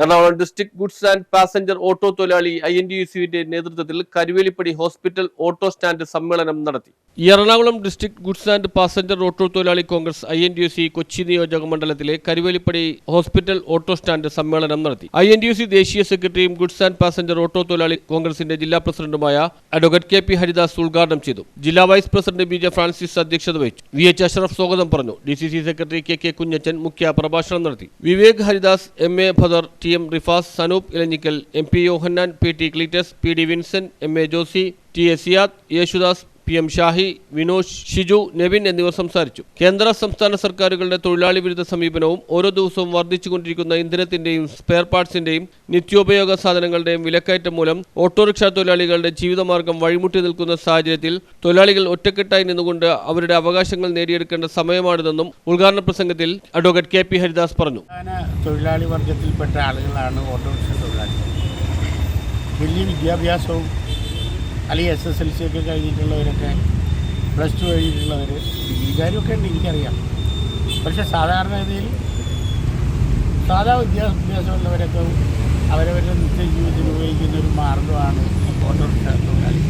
Ernakulam district goods and passenger auto തൊഴിലാളി I N D U സിയുടെ നേതൃത്വത്തിൽ Karuvelippady hospital auto stand സമ്മേളനം നടത്തി. Ernakulam district goods and passenger auto തൊഴിലാളി Congress I N D U C Kochi നിയോജക മണ്ഡലത്തിലെ Karuvelippady hospital auto stand സമ്മേളനം നടത്തി. I N D U C ദേശീയ സെക്രട്ടറിയും ഗുഡ്സ് ആൻഡ് പാസഞ്ചർ ഓട്ടോ തൊഴിലാളി കോൺഗ്രസിന്റെ ജില്ലാ പ്രസിഡന്റുമായ അഡ്വക്കേറ്റ് കെ പി ഹരിദാസ് ഉദ്ഘാടനം ചെയ്തു. ജില്ലാ vice president B J Francis അധ്യക്ഷത വഹിച്ചു. വി എച്ച് അഷ്റഫ് സ്വാഗതം പറഞ്ഞു. D C C secretary K K Kunjachan മുഖ്യ പ്രഭാഷണം നടത്തി. Vivek Haridas M A Bhadar T M Rifas Sanoop Elanjikkal M P Yohannan P T Cletus P D Vincent M A Josy T A Siyad Yesudas P M Shahi Vinod Shiju Nevin എന്നിവർ സംസാരിച്ചു. കേന്ദ്ര സംസ്ഥാന സർക്കാരുകളുടെ തൊഴിലാളി വിരുദ്ധ സമീപനവും ഓരോ ദിവസവും വർദ്ധിച്ചുകൊണ്ടിരിക്കുന്ന ഇന്ധനത്തിന്റെയും സ്പെയർ പാർട്സിന്റെയും നിത്യോപയോഗ സാധനങ്ങളുടെയും വിലക്കയറ്റം മൂലം ഓട്ടോറിക്ഷ തൊഴിലാളികളുടെ ജീവിതമാർഗം വഴിമുട്ടി നിൽക്കുന്ന സാഹചര്യത്തിൽ തൊഴിലാളികൾ ഒറ്റക്കെട്ടായി നിന്നുകൊണ്ട് അവരുടെ അവകാശങ്ങൾ നേടിയെടുക്കേണ്ട സമയമാണിതെന്നും ഉദ്ഘാടന പ്രസംഗത്തിൽ അഡ്വക്കേറ്റ് കെ പി ഹരിദാസ് പറഞ്ഞു. തൊഴിലാളി വർഗത്തിൽപ്പെട്ട ആളുകളാണ് ഓട്ടോറിക്ഷ തൊഴിലാളികൾ. വലിയ വിദ്യാഭ്യാസവും അല്ലെങ്കിൽ എസ് എസ് എൽ സി ഒക്കെ കഴിഞ്ഞിട്ടുള്ളവരൊക്കെ പ്ലസ് ടു കഴിഞ്ഞിട്ടുള്ളവർ ഡിഗ്രിക്കാരൊക്കെ ഉണ്ട് എനിക്കറിയാം. പക്ഷേ സാധാരണഗതിയിൽ സാധാ വിദ്യാഭ്യാസമുള്ളവരൊക്കെ അവരവരുടെ നിത്യ ജീവിതത്തിൽ ഉപയോഗിക്കുന്ന ഒരു മാർഗമാണ് ഓട്ടോറിക്ഷ തൊഴിലാളി.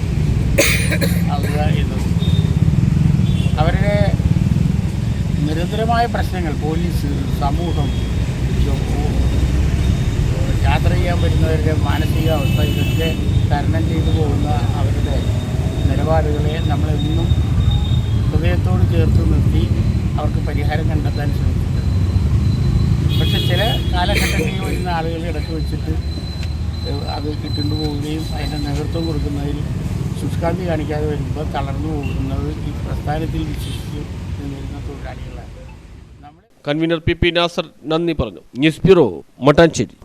ആവുക എന്നത് അവരുടെ നിരന്തരമായ പ്രശ്നങ്ങൾ പോലീസ് സമൂഹം യാത്ര ചെയ്യാൻ വരുന്നവരുടെ മാനസികാവസ്ഥ ഇതൊക്കെ തരണം ചെയ്തു പോകുന്ന അവരുടെ നിലപാടുകളെ നമ്മളെന്നും ഹൃദയത്തോട് ചേർത്ത് നിർത്തി അവർക്ക് പരിഹാരം കണ്ടെത്താൻ ശ്രമിച്ചിട്ടുണ്ട്. പക്ഷെ ചില കാലഘട്ടങ്ങളിൽ വരുന്ന ആളുകൾ ഇടയ്ക്ക് വെച്ചിട്ട് അത് ഇട്ടുകൊണ്ട് പോവുകയും അതിന്റെ നേതൃത്വം കൊടുക്കുന്നതിൽ ശുഷ്കാന്തി കാണിക്കാതെ വരുമ്പോൾ തളർന്നു പോകുന്നത് ഈ പ്രസ്ഥാനത്തിൽ വിശ്വസിച്ച് നിന്നിരുന്ന തൊഴിലാളികളാണ്. കൺവീനർ പി പി നാസർ നന്ദി പറഞ്ഞു. News bureau Mattancherry.